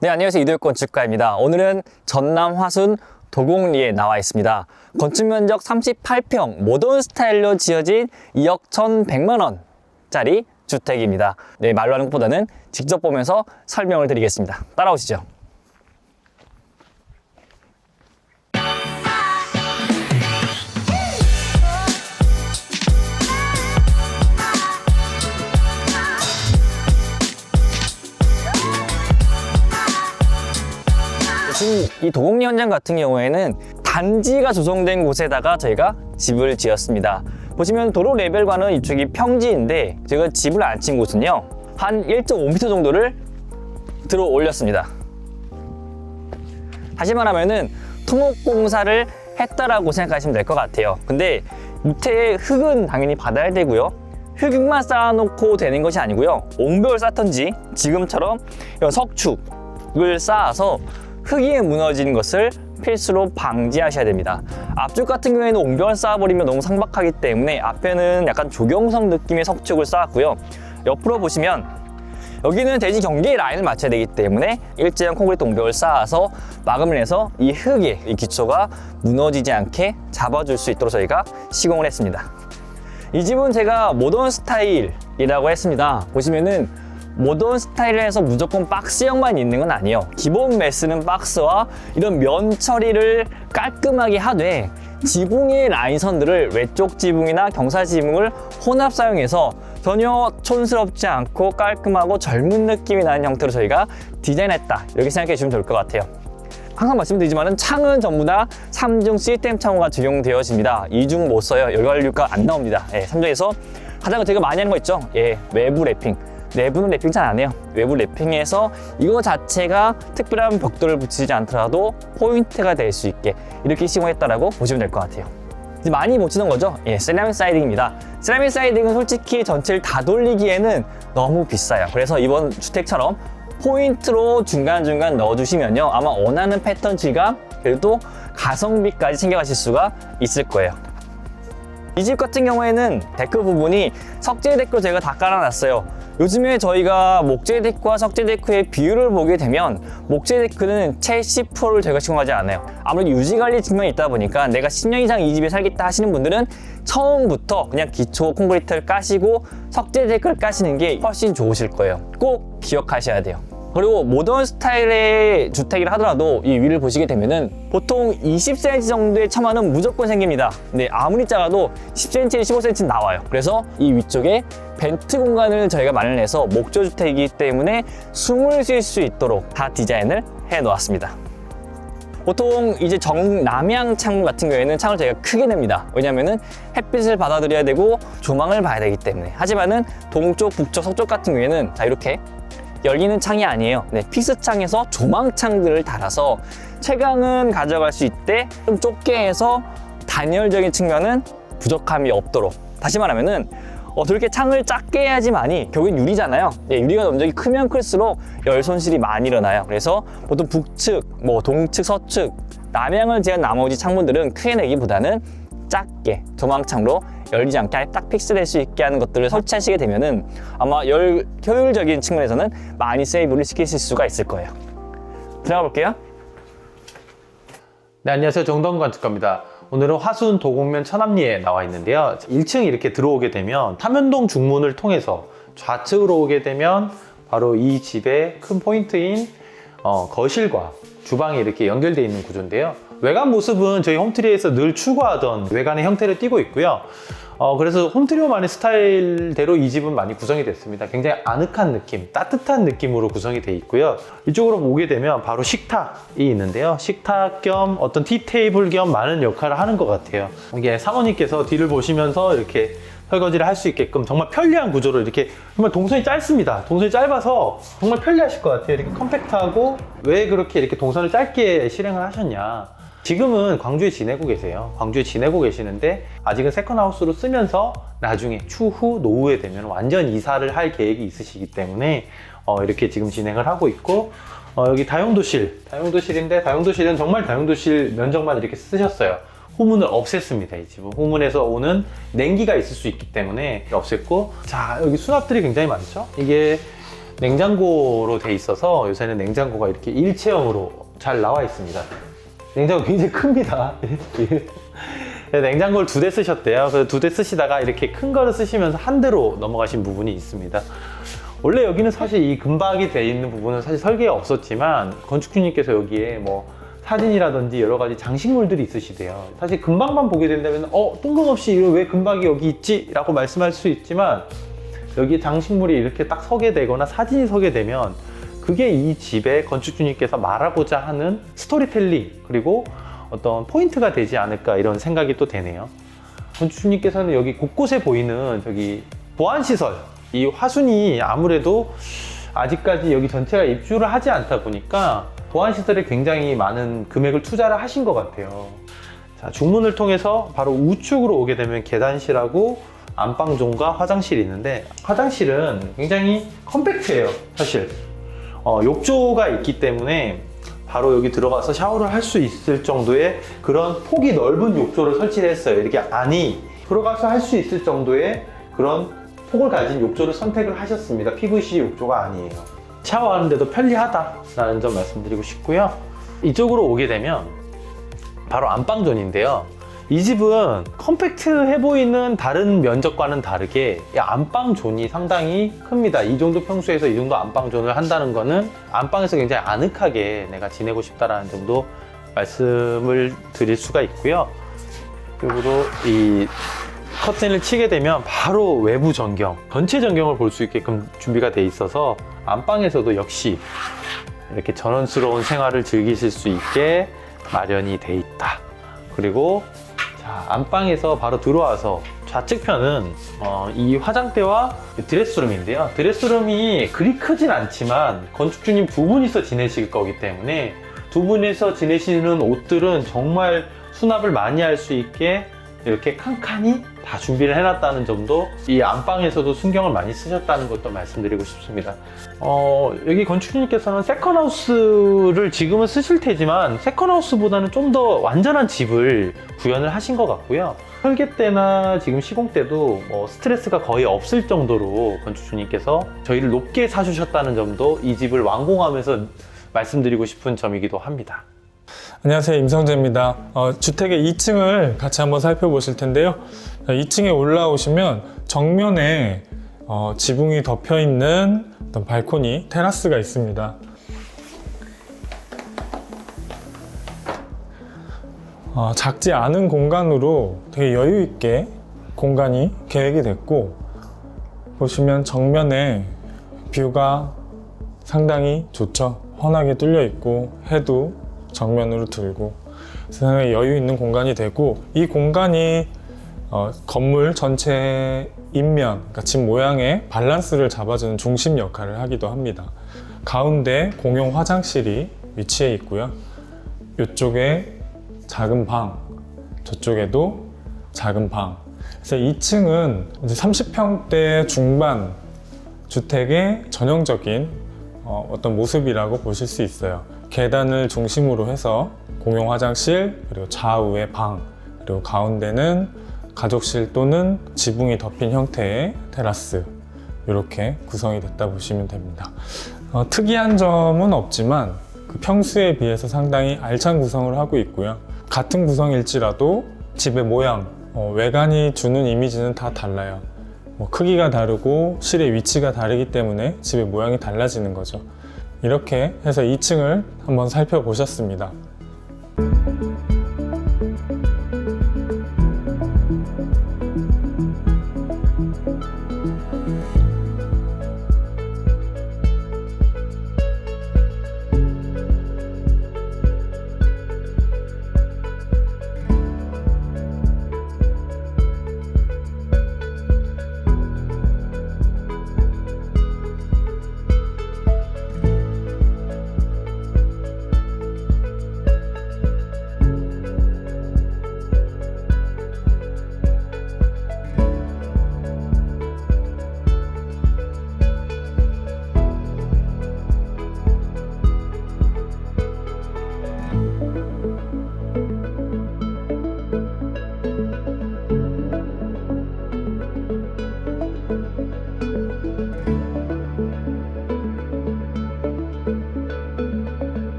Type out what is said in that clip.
네, 안녕하세요. 이도혁 건축가입니다. 오늘은 전남 화순 도곡리에 나와 있습니다. 건축 면적 38평, 모던 스타일로 지어진 2억 1,100만 원짜리 주택입니다. 네, 말로 하는 것보다는 직접 보면서 설명을 드리겠습니다. 따라오시죠. 이 도곡리 현장 같은 경우에는 단지가 조성된 곳에다가 저희가 집을 지었습니다. 보시면 도로 레벨과는 이쪽이 평지인데 제가 집을 안 친 곳은요 한 1.5m 정도를 들어 올렸습니다. 다시 말하면은 토목공사를 했다라고 생각하시면 될 것 같아요. 근데 밑에 흙은 당연히 받아야 되고요. 흙만 쌓아놓고 되는 것이 아니고요. 옹벽을 쌓던지 지금처럼 석축을 쌓아서 흙이 무너지는 것을 필수로 방지하셔야 됩니다. 앞쪽 같은 경우에는 옹벽을 쌓아버리면 너무 상박하기 때문에 앞에는 약간 조경성 느낌의 석축을 쌓았고요. 옆으로 보시면 여기는 대지 경계 라인을 맞춰야 되기 때문에 일제형 콘크리트 옹벽을 쌓아서 마감을 해서 이 흙의 이 기초가 무너지지 않게 잡아줄 수 있도록 저희가 시공을 했습니다. 이 집은 제가 모던 스타일이라고 했습니다. 보시면은 모던 스타일에서 무조건 박스형만 있는 건 아니에요. 기본 매스는 박스와 이런 면 처리를 깔끔하게 하되 지붕의 라인선들을 외쪽 지붕이나 경사 지붕을 혼합 사용해서 전혀 촌스럽지 않고 깔끔하고 젊은 느낌이 나는 형태로 저희가 디자인했다. 이렇게 생각해 주시면 좋을 것 같아요. 항상 말씀드리지만 창은 전부 다 3중 시스템 창호가 적용되어집니다. 2중 못 써요. 열관류가 안 나옵니다. 예, 3중에서 가장 제가 많이 하는 거 있죠? 예, 외부 랩핑. 내부는 랩핑 잘 안 해요. 외부 랩핑에서 이거 자체가 특별한 벽돌을 붙이지 않더라도 포인트가 될 수 있게 이렇게 시공했다라고 보시면 될 것 같아요. 이제 많이 못 치는 거죠? 예, 세라믹 사이딩입니다. 세라믹 사이딩은 솔직히 전체를 다 돌리기에는 너무 비싸요. 그래서 이번 주택처럼 포인트로 중간중간 넣어주시면요. 아마 원하는 패턴 질감, 그래도 가성비까지 챙겨가실 수가 있을 거예요. 이 집 같은 경우에는 데크 부분이 석재 데크로 제가 다 깔아놨어요. 요즘에 저희가 목재 데크와 석재 데크의 비율을 보게 되면 목재 데크는 채 10%를 저희가 시공하지 않아요. 아무래도 유지관리 측면이 있다 보니까 내가 10년 이상 이 집에 살겠다 하시는 분들은 처음부터 그냥 기초 콘크리트를 까시고 석재 데크를 까시는 게 훨씬 좋으실 거예요. 꼭 기억하셔야 돼요. 그리고 모던 스타일의 주택이라 하더라도 이 위를 보시게 되면은 보통 20cm 정도의 처마는 무조건 생깁니다. 근데 아무리 작아도 10cm, 15cm 나와요. 그래서 이 위쪽에 벤트 공간을 저희가 마련해서 목조주택이기 때문에 숨을 쉴 수 있도록 다 디자인을 해 놓았습니다. 보통 이제 정남향 창문 같은 경우에는 창을 저희가 크게 냅니다. 왜냐면은 햇빛을 받아들여야 되고 조망을 봐야 되기 때문에. 하지만은 동쪽, 북쪽, 서쪽 같은 경우에는 자 이렇게 열리는 창이 아니에요. 네, 픽스 창에서 조망 창들을 달아서 채광은 가져갈 수 있대 좀 좁게 해서 단열적인 측면은 부족함이 없도록. 다시 말하면은 어, 그렇게 창을 작게 해야지만이 결국엔 유리잖아요. 예, 유리가 면적이 크면 클수록 열 손실이 많이 일어나요. 그래서 보통 북측, 뭐 동측, 서측, 남향을 제한 나머지 창문들은 크게 내기보다는 작게 조망창으로 열리지 않게 딱 픽스될 수 있게 하는 것들을 설치하시게 되면은 아마 열 효율적인 측면에서는 많이 세이브를 시키실 수가 있을 거예요. 들어가 볼게요. 네, 안녕하세요. 정동 건축가입니다. 오늘은 화순 도곡면 천암리에 나와 있는데요. 1층 이렇게 들어오게 되면 탐현동 중문을 통해서 좌측으로 오게 되면 바로 이 집의 큰 포인트인 어, 거실과 주방이 이렇게 연결되어 있는 구조인데요. 외관 모습은 저희 홈트리에서 늘 추구하던 외관의 형태를 띠고 있고요. 어, 그래서 홈트리오만의 스타일대로 이 집은 많이 구성이 됐습니다. 굉장히 아늑한 느낌, 따뜻한 느낌으로 구성이 되어 있고요. 이쪽으로 오게 되면 바로 식탁이 있는데요. 식탁 겸 어떤 티 테이블 겸 많은 역할을 하는 것 같아요. 이게 사모님께서 뒤를 보시면서 이렇게 설거지를 할 수 있게끔 정말 편리한 구조로 이렇게 정말 동선이 짧습니다. 동선이 짧아서 정말 편리하실 것 같아요. 이렇게 컴팩트하고 왜 그렇게 이렇게 동선을 짧게 실행을 하셨냐. 지금은 광주에 지내고 계세요. 광주에 지내고 계시는데 아직은 세컨하우스로 쓰면서 나중에 추후 노후에 되면 완전 이사를 할 계획이 있으시기 때문에 어, 이렇게 지금 진행을 하고 있고 어, 여기 다용도실, 다용도실인데 다용도실은 정말 다용도실 면적만 이렇게 쓰셨어요. 후문을 없앴습니다. 이 집은 후문에서 오는 냉기가 있을 수 있기 때문에 없앴고 자 여기 수납들이 굉장히 많죠. 이게 냉장고로 돼 있어서 요새는 냉장고가 이렇게 일체형으로 잘 나와 있습니다. 냉장고 굉장히 큽니다. 네, 냉장고를 두 대 쓰셨대요. 그래서 두 대 쓰시다가 이렇게 큰 거를 쓰시면서 한 대로 넘어가신 부분이 있습니다. 원래 여기는 사실 이 금박이 돼 있는 부분은 사실 설계가 없었지만 건축주님께서 여기에 뭐 사진이라든지 여러 가지 장식물들이 있으시대요. 사실 금박만 보게 된다면 어 뜬금없이 왜 금박이 여기 있지? 라고 말씀할 수 있지만 여기에 장식물이 이렇게 딱 서게 되거나 사진이 서게 되면 그게 이 집의 건축주님께서 말하고자 하는 스토리텔링 그리고 어떤 포인트가 되지 않을까 이런 생각이 또 되네요. 건축주님께서는 여기 곳곳에 보이는 저기 보안시설 이 화순이 아무래도 아직까지 여기 전체가 입주를 하지 않다 보니까 보안시설에 굉장히 많은 금액을 투자를 하신 것 같아요. 자, 중문을 통해서 바로 우측으로 오게 되면 계단실하고 안방존과 화장실이 있는데 화장실은 굉장히 컴팩트해요, 사실. 어, 욕조가 있기 때문에 바로 여기 들어가서 샤워를 할 수 있을 정도의 그런 폭이 넓은 욕조를 설치를 했어요. 이렇게 안이 들어가서 할 수 있을 정도의 그런 폭을 가진 욕조를 선택을 하셨습니다. PVC 욕조가 아니에요. 샤워하는데도 편리하다라는 점 말씀드리고 싶고요. 이쪽으로 오게 되면 바로 안방존인데요. 이 집은 컴팩트해 보이는 다른 면적과는 다르게 이 안방존이 상당히 큽니다. 이 정도 평수에서 이 정도 안방존을 한다는 거는 안방에서 굉장히 아늑하게 내가 지내고 싶다라는 정도 말씀을 드릴 수가 있고요. 그리고 이 커튼을 치게 되면 바로 외부 전경, 전체 전경을 볼 수 있게끔 준비가 돼 있어서 안방에서도 역시 이렇게 전원스러운 생활을 즐기실 수 있게 마련이 돼 있다. 그리고 자, 안방에서 바로 들어와서 좌측편은 어, 이 화장대와 드레스룸인데요. 드레스룸이 그리 크진 않지만 건축주님 두 분이서 지내실 거기 때문에 두 분이서 지내시는 옷들은 정말 수납을 많이 할 수 있게 이렇게 칸칸이 다 준비를 해놨다는 점도 이 안방에서도 신경을 많이 쓰셨다는 것도 말씀드리고 싶습니다. 어, 여기 건축주님께서는 세컨하우스를 지금은 쓰실 테지만 세컨하우스보다는 좀 더 완전한 집을 구현을 하신 것 같고요. 설계 때나 지금 시공 때도 뭐 스트레스가 거의 없을 정도로 건축주님께서 저희를 높게 사주셨다는 점도 이 집을 완공하면서 말씀드리고 싶은 점이기도 합니다. 안녕하세요 임성재입니다. 어, 주택의 2층을 같이 한번 살펴보실 텐데요. 2층에 올라오시면 정면에 어, 지붕이 덮여 있는 어떤 발코니 테라스가 있습니다. 어, 작지 않은 공간으로 되게 여유 있게 공간이 계획이 됐고 보시면 정면에 뷰가 상당히 좋죠. 환하게 뚫려 있고 해도 정면으로 들고 상당히 여유 있는 공간이 되고 이 공간이 어, 건물 전체 인면, 그러니까 집 모양의 밸런스를 잡아주는 중심 역할을 하기도 합니다. 가운데 공용 화장실이 위치해 있고요. 이쪽에 작은 방, 저쪽에도 작은 방. 그래서 2층은 30평대 중반 주택의 전형적인 어, 어떤 모습이라고 보실 수 있어요. 계단을 중심으로 해서 공용 화장실, 그리고 좌우에 방, 그리고 가운데는 가족실 또는 지붕이 덮인 형태의 테라스 이렇게 구성이 됐다 보시면 됩니다. 어, 특이한 점은 없지만 그 평수에 비해서 상당히 알찬 구성을 하고 있고요. 같은 구성일지라도 집의 모양, 어, 외관이 주는 이미지는 다 달라요. 뭐 크기가 다르고 실의 위치가 다르기 때문에 집의 모양이 달라지는 거죠. 이렇게 해서 2층을 한번 살펴보셨습니다.